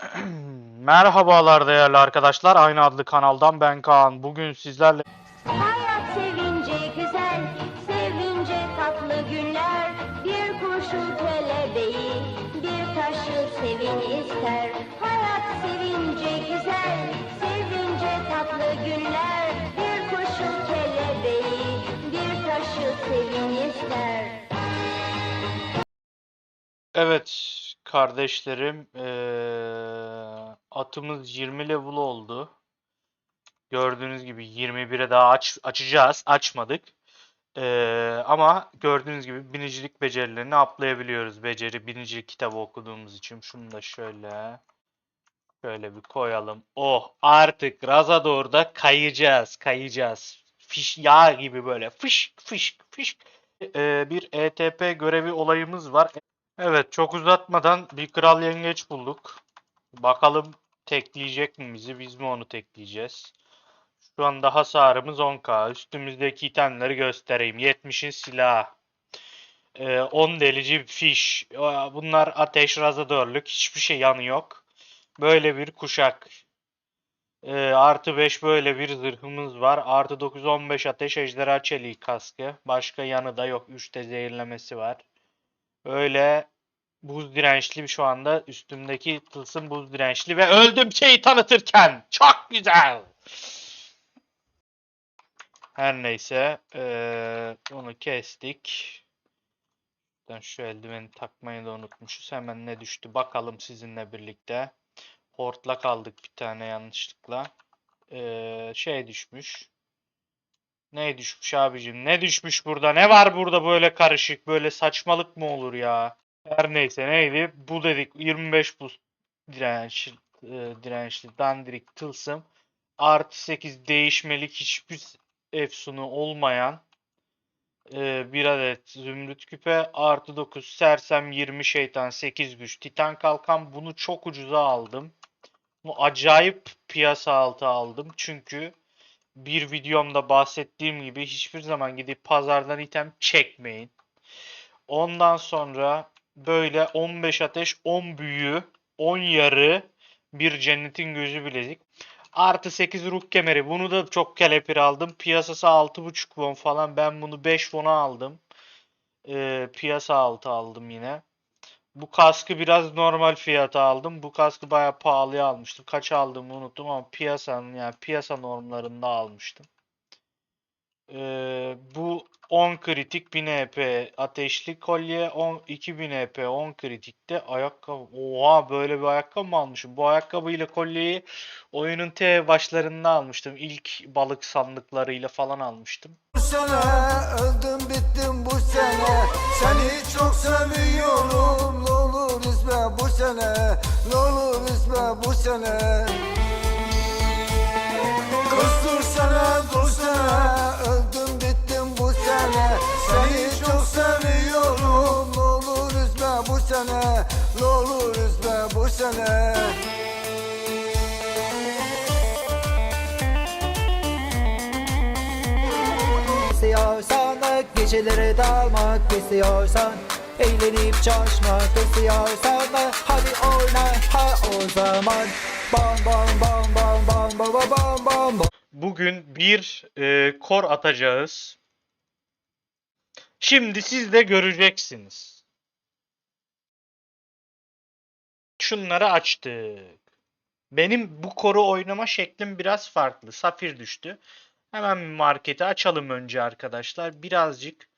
Merhabalar değerli arkadaşlar. Aynı adlı kanaldan ben Kaan. Bugün sizlerle Hayat sevince güzel, sevince tatlı günler. Bir kurşun kelebeği, bir taşı sevin ister. Hayat sevince güzel, sevince tatlı günler. Bir kurşun kelebeği, bir taşı sevin ister. Evet kardeşlerim eee, atımız 20 level oldu. Gördüğünüz gibi 21'e daha aç, açacağız. Açmadık. Eee, ama gördüğünüz gibi binicilik becerilerini aplayabiliyoruz. Beceri binicilik kitabı okuduğumuz için. Şunu da şöyle şöyle bir koyalım. Oh artık Razador'da kayacağız. Kayacağız. Fiş yağ gibi böyle fış fış fış. Eee, bir ETP görevi olayımız var. Evet, çok uzatmadan bir kral yengeç bulduk. Bakalım tekleyecek mi bizi, biz mi onu tekleyeceğiz? Şu anda hasarımız 10k. Üstümüzdeki itemleri göstereyim. 70'in silahı. Ee, 10 delici fiş. Ee, Bunlar ateş razadörlük. Hiçbir şey yanı yok. Böyle bir kuşak. Ee, artı 5 böyle bir zırhımız var. Artı 9 15 ateş ejderha çeliği kaskı. Başka yanı da yok. 3 zehirlemesi var. Öyle buz dirençli şu anda üstümdeki tılsım buz dirençli ve öldüm şeyi tanıtırken. Çok güzel. Her neyse eee, onu kestik. Ben şu eldiveni takmayı da unutmuşuz. Hemen ne düştü bakalım sizinle birlikte. Hortlak aldık bir tane yanlışlıkla. Eee, şey düşmüş. Ne düşmüş abicim? Ne düşmüş burada? Ne var burada böyle karışık? Böyle saçmalık mı olur ya? Her neyse neydi? Bu dedik 25 buz direnç, e, dirençli dandirik tılsım. Artı 8 değişmelik hiçbir efsunu olmayan e, bir adet zümrüt küpe. Artı 9 sersem 20 şeytan 8 güç titan kalkan. Bunu çok ucuza aldım. Bu acayip piyasa altı aldım. Çünkü bir videomda bahsettiğim gibi hiçbir zaman gidip pazardan item çekmeyin. Ondan sonra böyle 15 ateş, 10 büyü, 10 yarı, bir cennetin gözü bilezik. Artı 8 ruh kemeri. Bunu da çok kelepir aldım. Piyasası 6.5 won falan. Ben bunu 5 won'a aldım. Ee, piyasa altı aldım yine. Bu kaskı biraz normal fiyata aldım. Bu kaskı bayağı pahalıya almıştım. Kaç aldığımı unuttum ama piyasanın yani piyasa normlarında almıştım. Ee, bu 10 kritik 1000 EP ateşli kolye 10 2000 EP 10 kritikte ayakkabı. Oha böyle bir ayakkabı mı almışım? Bu ayakkabıyla kolyeyi oyunun T başlarında almıştım. İlk balık sandıklarıyla falan almıştım. Bu sene öldüm bittim bu sene Seni çok seviyorum Ne bu sene Ne bu sene sana Öldüm bittim bu sene. Seni çok seviyorum Ne olur üzme bu sene Ne olur üzme bu sene. İstiyorsan geceleri dalmak istiyorsan Eğlenip coşmak istiyorsan Hadi oyna ha o zaman. Bam bam bam bam bam bam bam bam bam bam Bugün bir e, kor atacağız. Şimdi siz de göreceksiniz. Şunları açtık. Benim bu koru oynama şeklim biraz farklı. Safir düştü. Hemen marketi açalım önce arkadaşlar. Birazcık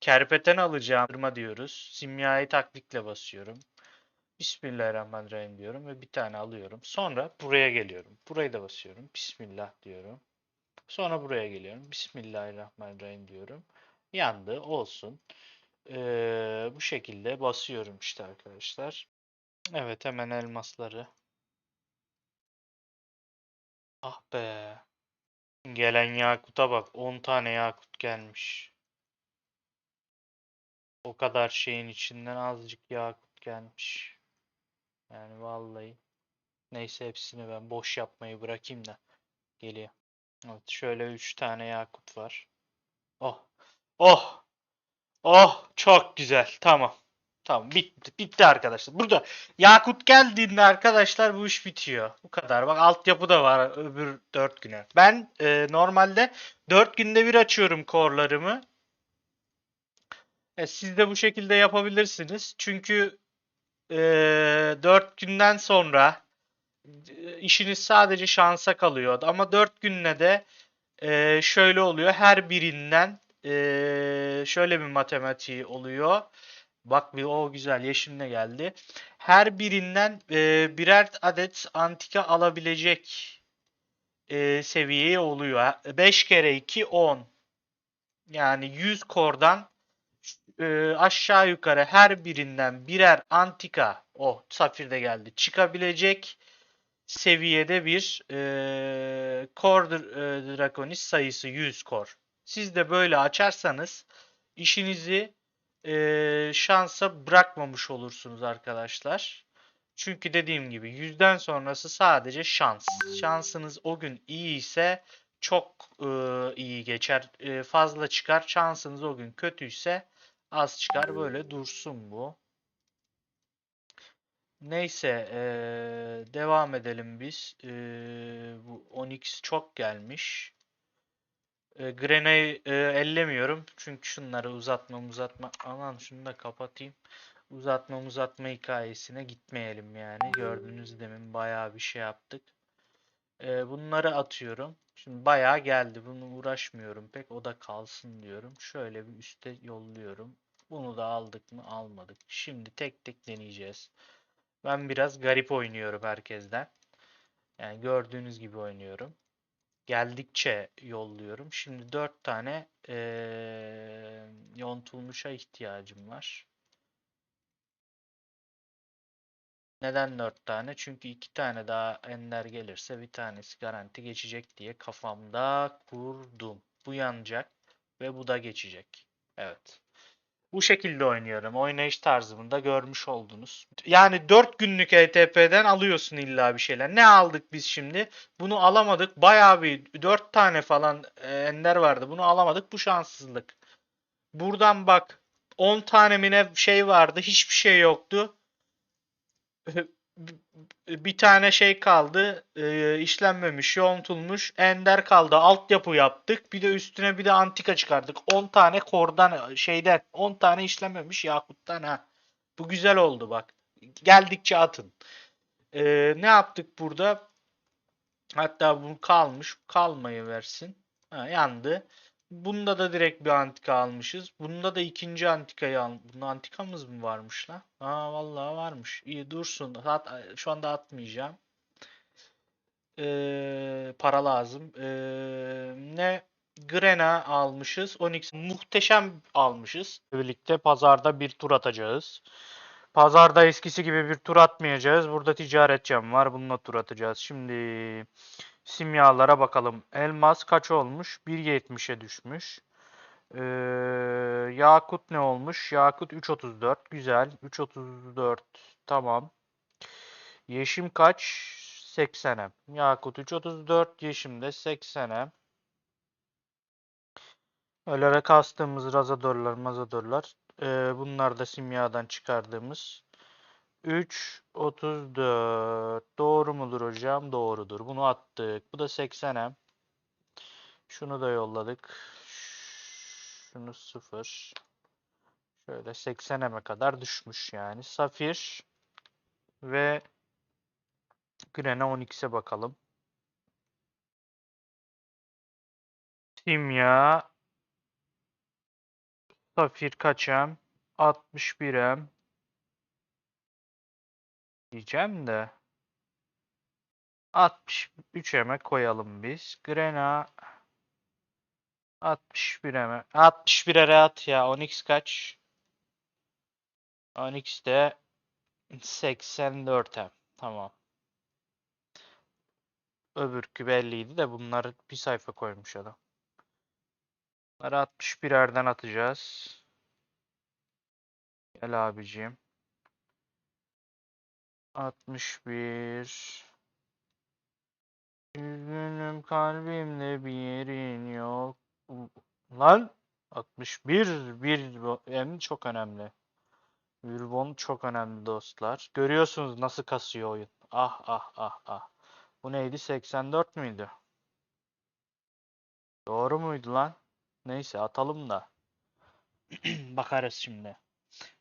kerpeten alacağım. Diyoruz. Simyayı taklikle basıyorum. Bismillahirrahmanirrahim diyorum ve bir tane alıyorum. Sonra buraya geliyorum. Burayı da basıyorum. Bismillah diyorum. Sonra buraya geliyorum. Bismillahirrahmanirrahim diyorum. Yandı olsun. Ee, bu şekilde basıyorum işte arkadaşlar. Evet hemen elmasları. Ah be. Gelen yakuta bak. 10 tane yakut gelmiş. O kadar şeyin içinden azıcık yakut gelmiş. Yani vallahi. Neyse hepsini ben boş yapmayı bırakayım da. Geliyor. Evet şöyle 3 tane yakut var. Oh. Oh. Oh çok güzel. Tamam. Tamam bitti. Bitti arkadaşlar. Burada Yakut geldiğinde arkadaşlar bu iş bitiyor. Bu kadar. Bak altyapı da var öbür 4 güne. Ben e, normalde 4 günde bir açıyorum core'larımı. E, siz de bu şekilde yapabilirsiniz. Çünkü e, 4 günden sonra e, işiniz sadece şansa kalıyor. Ama 4 günle de e, şöyle oluyor. Her birinden e, şöyle bir matematiği oluyor. Bak bir o güzel yeşimle geldi. Her birinden e, birer adet antika alabilecek e, seviyeye oluyor. 5 kere 2 10. Yani 100 kordan e, aşağı yukarı her birinden birer antika o safir de geldi çıkabilecek seviyede bir e, Core e, Draconis sayısı 100 kor. Siz de böyle açarsanız işinizi e, şansa bırakmamış olursunuz arkadaşlar. Çünkü dediğim gibi yüzden sonrası sadece şans. Şansınız o gün iyi ise çok e, iyi geçer. E, fazla çıkar. Şansınız o gün kötüyse az çıkar. Böyle dursun bu. Neyse eee, devam edelim biz. Eee, bu Onyx çok gelmiş. E, Grena'yı e, ellemiyorum. Çünkü şunları uzatma uzatma. Aman şunu da kapatayım. Uzatma uzatma hikayesine gitmeyelim yani. Gördüğünüz demin bayağı bir şey yaptık. E, bunları atıyorum. Şimdi bayağı geldi. Bunu uğraşmıyorum pek. O da kalsın diyorum. Şöyle bir üste yolluyorum. Bunu da aldık mı? Almadık. Şimdi tek tek deneyeceğiz. Ben biraz garip oynuyorum herkesten. Yani gördüğünüz gibi oynuyorum. Geldikçe yolluyorum. Şimdi 4 tane eee yontulmuşa ihtiyacım var. Neden 4 tane? Çünkü 2 tane daha ender gelirse bir tanesi garanti geçecek diye kafamda kurdum. Bu yanacak ve bu da geçecek. Evet. Bu şekilde oynuyorum. Oynayış tarzımı da görmüş oldunuz. Yani 4 günlük ETP'den alıyorsun illa bir şeyler. Ne aldık biz şimdi? Bunu alamadık. Bayağı bir 4 tane falan e, ender vardı. Bunu alamadık. Bu şanssızlık. Buradan bak 10 tane mi şey vardı. Hiçbir şey yoktu. Bir tane şey kaldı. e, işlenmemiş, yontulmuş. Ender kaldı. Altyapı yaptık. Bir de üstüne bir de antika çıkardık. 10 tane kordan şeyden 10 tane işlenmemiş yakuttan ha. Bu güzel oldu bak. Geldikçe atın. E, ne yaptık burada? Hatta bu kalmış. Kalmayı versin. Ha, yandı. Bunda da direkt bir antika almışız. Bunda da ikinci antikayı al. Bunda antikamız mı varmış lan? Aa vallahi varmış. İyi dursun. At, şu anda atmayacağım. Ee, para lazım. Ee, ne? Grena almışız. Onyx muhteşem almışız. Birlikte pazarda bir tur atacağız. Pazarda eskisi gibi bir tur atmayacağız. Burada ticaret cam var. Bununla tur atacağız. Şimdi simyalara bakalım. Elmas kaç olmuş? 1.70'e düşmüş. Ee, Yakut ne olmuş? Yakut 3.34. Güzel. 3.34. Tamam. Yeşim kaç? 80'e. Yakut 3.34. Yeşim de 80'e. Öyle kastığımız razadorlar, mazadorlar. Ee, bunlar da simyadan çıkardığımız. 3 34 doğru mudur hocam? Doğrudur. Bunu attık. Bu da 80'e. Şunu da yolladık. Şunu 0. Şöyle 80'e kadar düşmüş yani. Safir ve Grena 12'e bakalım. Simya Safir kaçam? 61'em diyeceğim de 63'e koyalım biz. Grena 61'e 61'e at ya. Onyx kaç? Onyx de 84'e. Tamam. Öbürkü belliydi de bunları bir sayfa koymuş adam. Bunları 61'erden atacağız. Gel abiciğim. 61 Üzgünüm kalbimde bir yerin yok. Lan 61 bir hem çok önemli. Vilbon çok önemli dostlar. Görüyorsunuz nasıl kasıyor oyun. Ah ah ah ah. Bu neydi? 84 müydü? Doğru muydu lan? Neyse atalım da. Bakarız şimdi.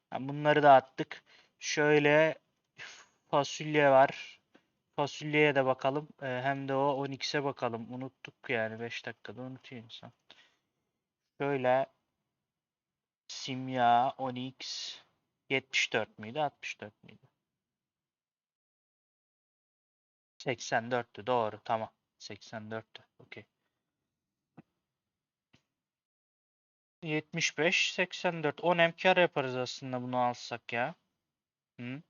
Ha, Bunları da attık. Şöyle fasulye var. Fasulyeye de bakalım. Ee, hem de o 12'se bakalım. Unuttuk yani 5 dakikada unutuyor insan. Şöyle simya, onyx 74 müydü? 64 müydü? 84'tü doğru tamam. 84'tü. Okey. 75, 84. 10 emkar yaparız aslında bunu alsak ya. Hı?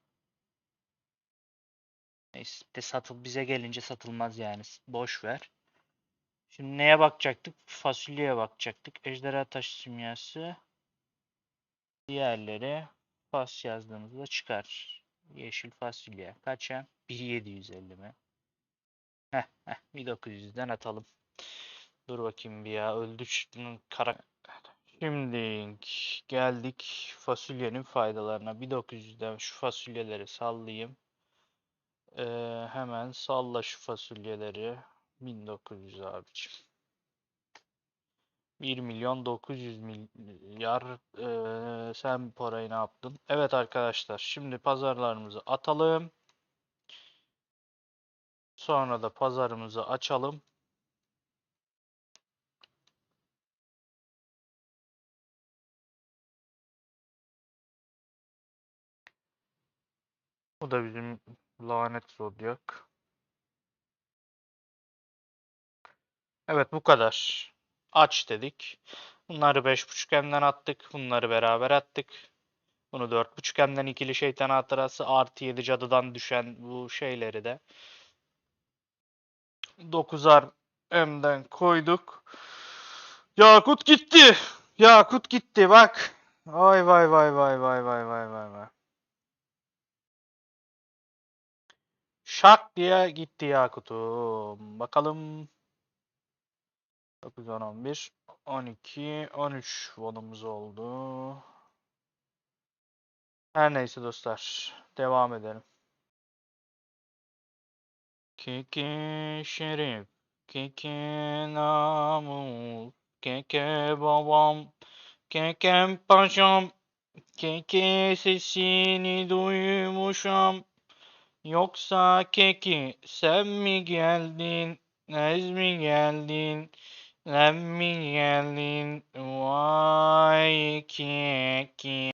Neyse satıl bize gelince satılmaz yani. Boş ver. Şimdi neye bakacaktık? Fasulyeye bakacaktık. Ejderha taşı simyası. Diğerleri fas yazdığımızda çıkar. Yeşil fasulye. Kaç hem? 1750 mi? Heh, heh, 1900'den atalım. Dur bakayım bir ya. Öldü şunun kara... Şimdi geldik fasulyenin faydalarına. 1900'den şu fasulyeleri sallayayım. Ee, hemen salla şu fasulyeleri. 1900 abicim. 1 milyon 900 milyar. Ee, sen parayı ne yaptın? Evet arkadaşlar. Şimdi pazarlarımızı atalım. Sonra da pazarımızı açalım. Bu da bizim lanet zodyak. Evet bu kadar. Aç dedik. Bunları 5.5M'den attık. Bunları beraber attık. Bunu 4.5M'den ikili şeytan hatırası artı 7 cadıdan düşen bu şeyleri de 9'ar M'den koyduk. Yakut gitti. Yakut gitti bak. Vay vay vay vay vay vay vay vay vay. Şak diye gitti Yakut'um. Bakalım. 9, 10, 11, 12, 13 volumuz oldu. Her neyse dostlar. Devam edelim. Keke şerif, keke namus, keke babam, kekem paşam, keke sesini duymuşam. Yoksa keki sen mi geldin, ez mi geldin, sen mi geldin, vay keki.